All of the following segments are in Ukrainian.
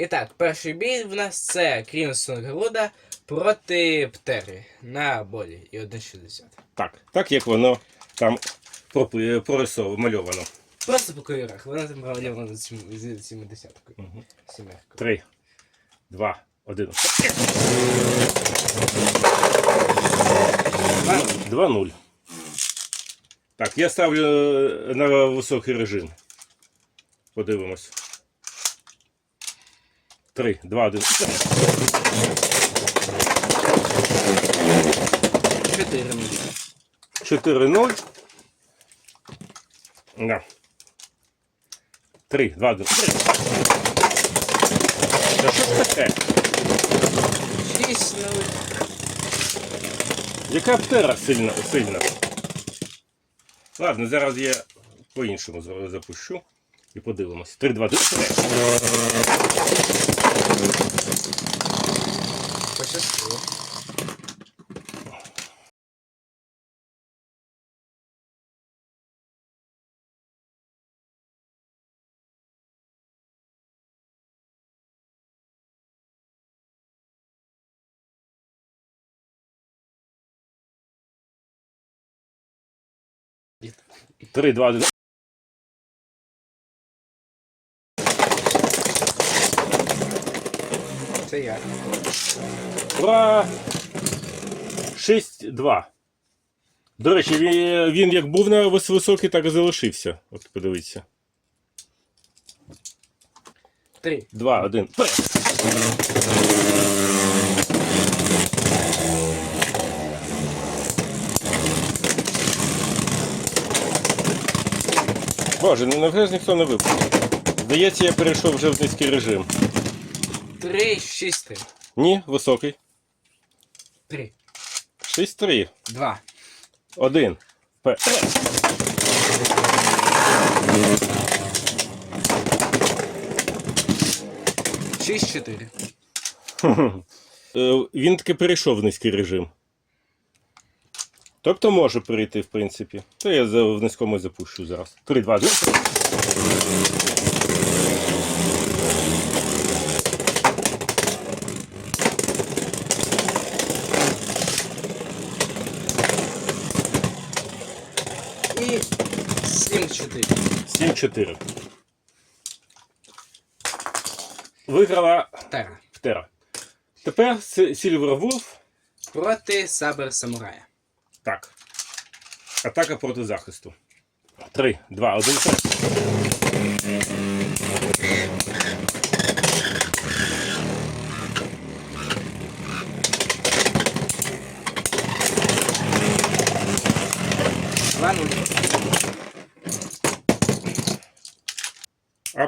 І так, перший бій в нас це Крімсон Груда проти Птери на болі і 1,60. Так, так як воно там прорисовано, мальовано. Просто по кольорах, вона там правильно з сім- з 70 Мгм. Сімеркою. Три, два, один. 2-0. Так, я ставлю е, на високий режим. Подивимось. 3, 2, 1. 4 минути. 4-0. Да. 3, 2, 1. 3. Та що ж таке? 6 0 Яка птера сильна, сильна? Ладно, зараз я по-іншому запущу і подивимось. 3, 2, 1. Пощастило. І- 3, 2, Це я. Ура! 6-2. До речі, він, він як був на вис- високий, так і залишився. От подивіться. 3. 2, 1. Боже, ну ж ніхто не випав. Здається, я перейшов вже в низький режим. 3, 6 3. Ні, високий. 3. 6-3. 2. 1. П. Шість 4. Е, Він таки перейшов в низький режим. Тобто може перейти, в принципі. То я за- в низькому запущу зараз. 3, 2, 1. І 7 4. 7, 4. Виграла Тера. Птера. Тепер Сільвер Вулф. Проти Сабер Самурая. Так. Атака проти захисту. 3, 2, 1.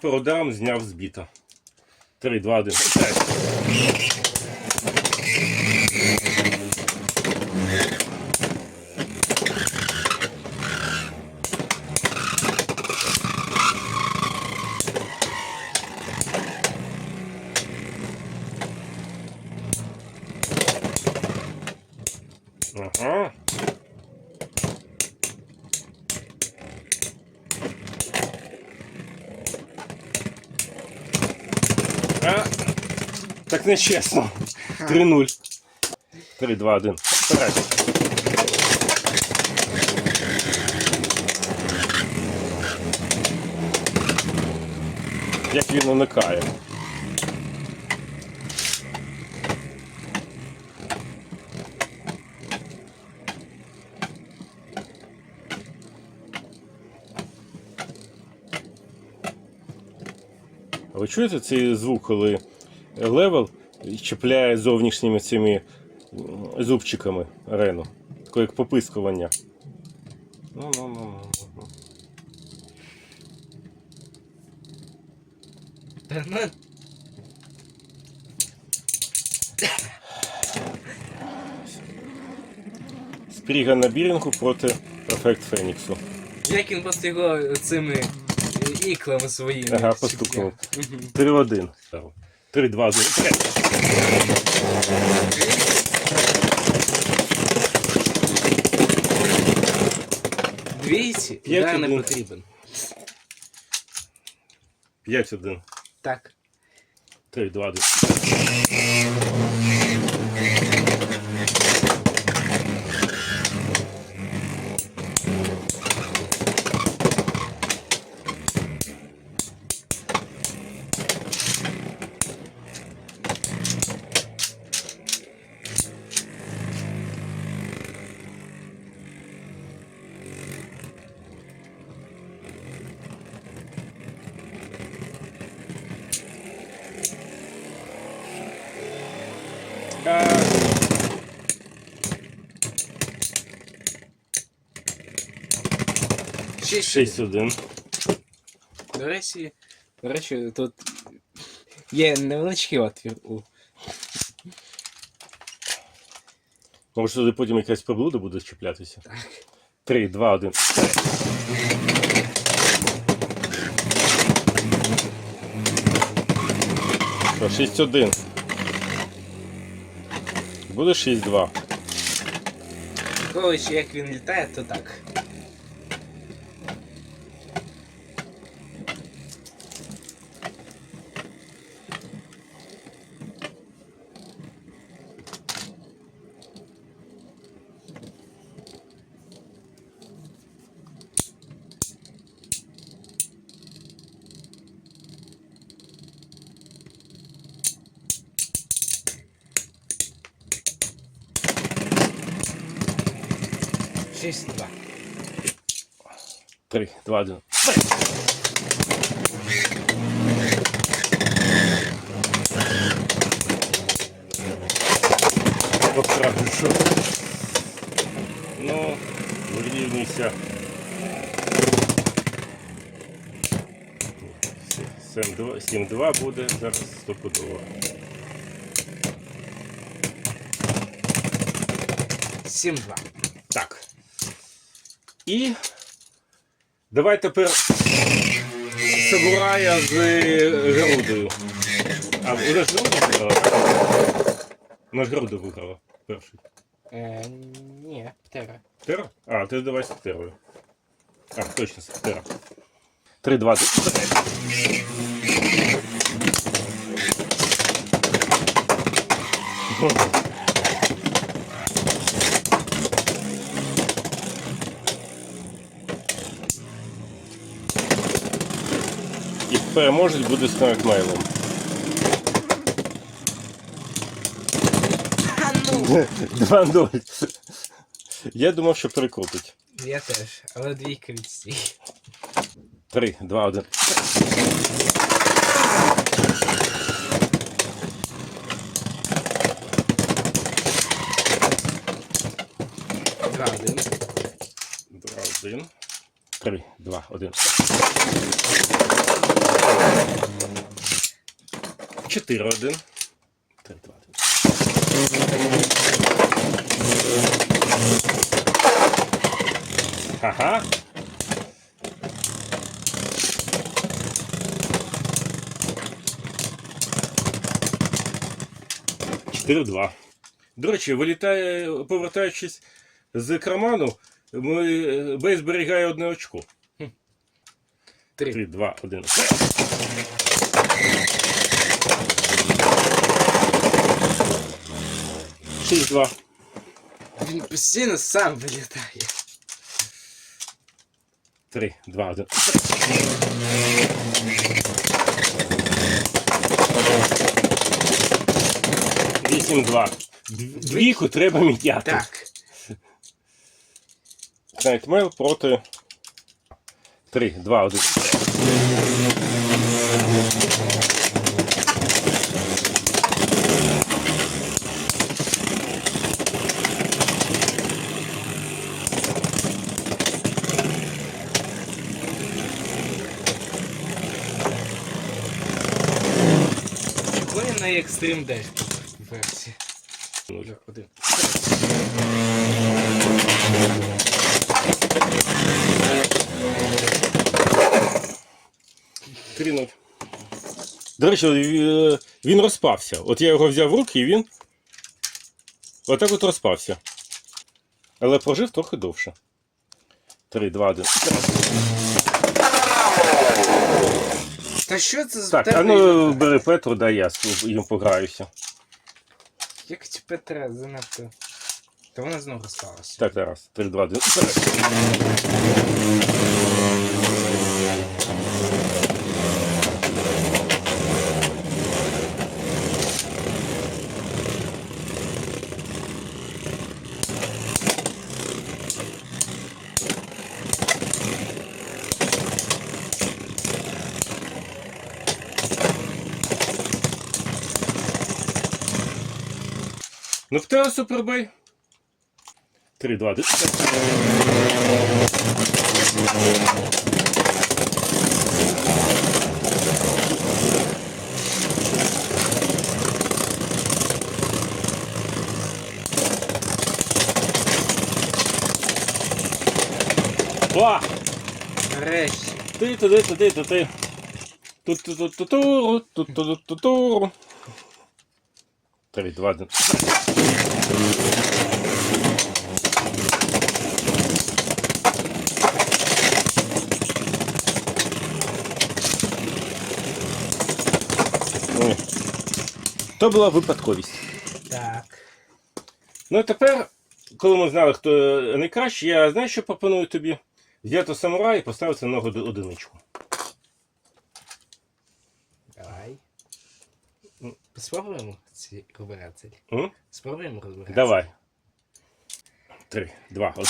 по ударам зняв з біта. 3, 2, 1. 5. Так нечесно. 3-0. 3, 2, 1. Вперед. Як він уникає. Ви чуєте цей звук, коли левел чіпляє зовнішніми цими зубчиками арену? Таке як попискування. Ну, ну, ну, ну, ну. Ну, Спріга на бірінгу проти Ефект Феніксу. Як він просто його цими е, іклами своїми. Ага, постукнув. Мгм. 3-1. 3, 2, 1. Двійці П'ять удар не один. потрібен. 5-1. Так. 3, 2, 1. 6 6, 1. До речі, до речі, тут є невеличкий отвір у. Може туди потім якась приблуда буде чіплятися? Так. 3, 2, 1. Що, 6, 1. Буде 6, 2. Коли ще як він літає, то так. Шість два. 3, 2, 1. Поправлю. Ну, вирівнюйся. 7-2 буде зараз стопудово. Сім два. Так. І давай тепер самурая з грудою. А вона ж груду виграла? Вона ж груду виграла перший. Е, ні, птера. Тера? А, ти давай з терою. А, точно, з тера. 3, 2, переможець буде з Мейлом. А ну! 2-0. Я думав, що перекопить. Я теж, але двійка відстій. 3, 2, 1. Два один. 2, 1. 3, 2, 1. 4, 1. 3, 2, 1. Ага. Чотири два. До речі, вилітає, повертаючись з карману, ми- Бей зберігає одне очко. Три. 3, 2, 1. Два. Він постійно сам вилітає. 3, 2, 1. Вісім, два. Двійку треба міняти. Так. Найтмейл проти 3, 2, 1. На Extreme Dash версії? Нуль. Один. Три нуль. До речі, е, він розпався. От я його взяв в руки і він. Отак от розпався. Але прожив трохи довше. 3, 2, 1. Та що це за Так, а ну бери Петру, дай я з- їм пограюся. Як ці Петра занадто. Та вона знову сталася. Так, зараз. 3, 2, 1. Вперед. Ну, в тебе супербей. 3, 2, 1. Ба! Нарешті. Ти туди, туди, туди. Тут тут тут тут туру, тут тут тут туру. Три, два, один. Ой. То була випадковість. Так. Ну тепер, коли ми знали, хто найкраще, я знаю, що пропоную тобі взяти самурай і поставити ногу одиничку. Давай. Ну, Спробуємо ці. М? Спробуємо розбиратися. Давай. Три, два, один.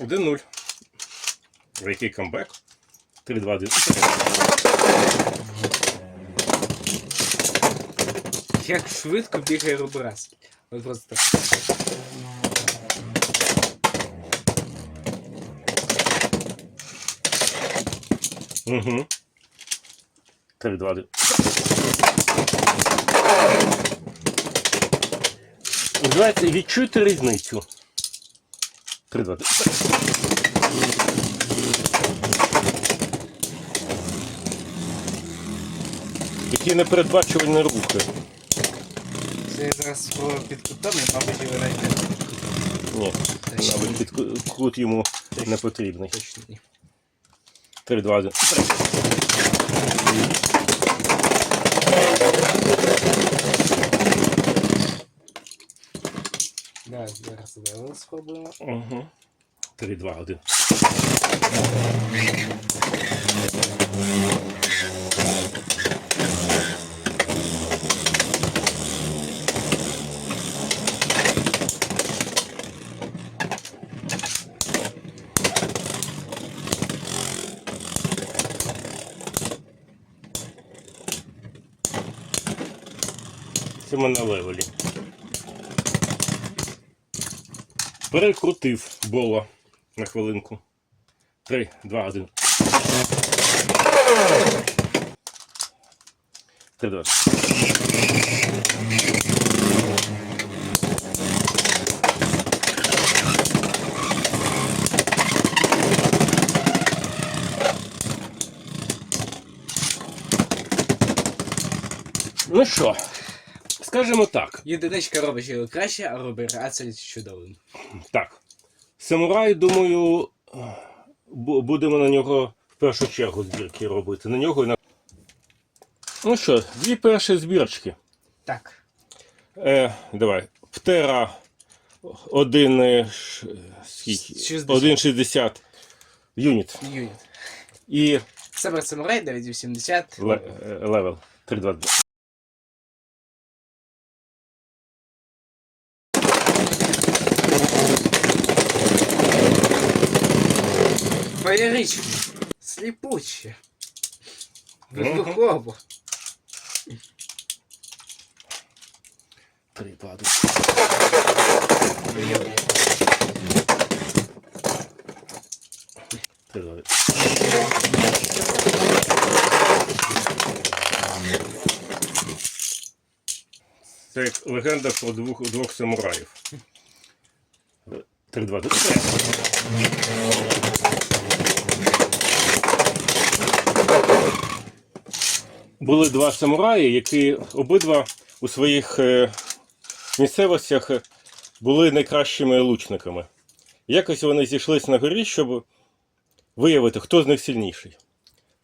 Один нуль. Який камбек? 3-2-2. Як швидко бігає робораз. От просто так. Угу. 3-2-2. Давайте відчуйте різницю. 3-2-3. такі непередбачувані рухи. Це я зараз під кутом, і, мабуть, його знайдемо. Ні, навіть під кут йому не потрібний. Три два. Да, зараз зараз спробуємо. Угу. Три, два, один. Це ми на левелі. Перекрутив бола на хвилинку. Три, два, один. Три, два. Ну що, скажімо так. Єдиничка робить його краще, а Рубрацель чудовим. Так. Самурай, думаю, будемо на нього в першу чергу збірки робити. На нього і на. Ну що, дві перші збірочки. Так. Е, давай. Птера 1, е, 60. 1,60 юніт. Юніт. І Сабер Самурай 980. ле- е, левел 3,22. Феєрично. Сліпуче. Вибухово. Три падуть. Три. Це як легенда про двох двох самураїв. Три, два, три. Були два самураї, які обидва у своїх е, місцевостях е, були найкращими лучниками. Якось вони зійшлися на горі, щоб виявити, хто з них сильніший.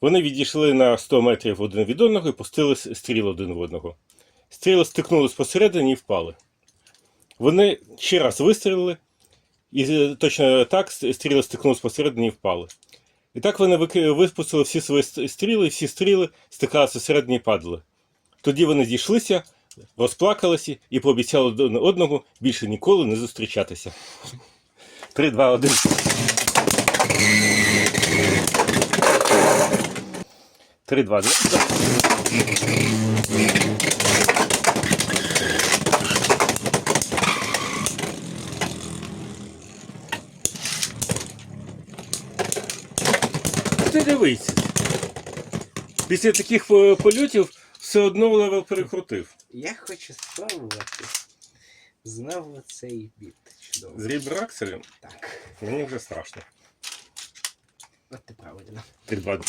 Вони відійшли на 100 метрів один від одного і пустили стріл один в одного. Стріли стикнулись посередині і впали. Вони ще раз вистрілили, і е, точно так стріли стикнулись посередині і впали. І так вони випустили всі свої стріли, і всі стріли стикалися всередині і падали. Тоді вони зійшлися, розплакалися і пообіцяли один одного більше ніколи не зустрічатися. 3, 2, 1. Три, два, один. Ти дивись. Після таких е, польотів все одно левел перекрутив. Я хочу спробувати знову цей біт. Чудово. З рібракселем Так, мені вже страшно. от ти правильно. 3, 2, 1.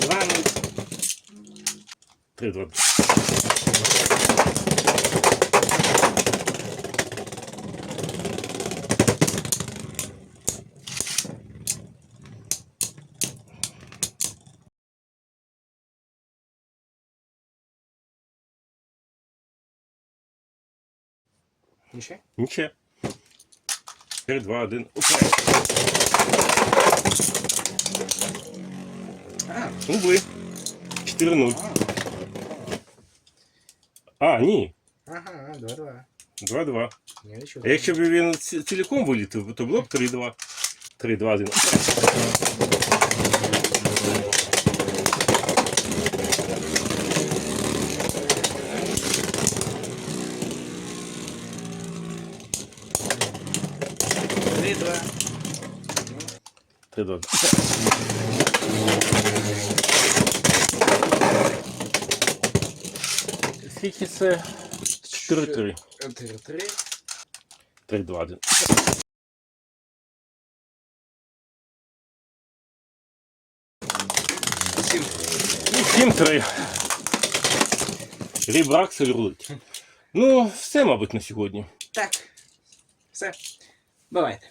Два нуль. 3, 2, 1. Нічого? Нічого. 3, 2, 1. Уперед. А, Уби. 4-0. А, ні. ага, два-два. 2-2. Я не чув. А якщо б він ці- ціліком вилітив, то було б 3-2. 3, 2, 1. Три, два. 3, 2, 1. Скільки це? 4-3. Три, три. 3, 2, 1. Сім. 7-3. Рібраксель рулить. Ну, все, мабуть, на сьогодні. Так. Все. Бувайте.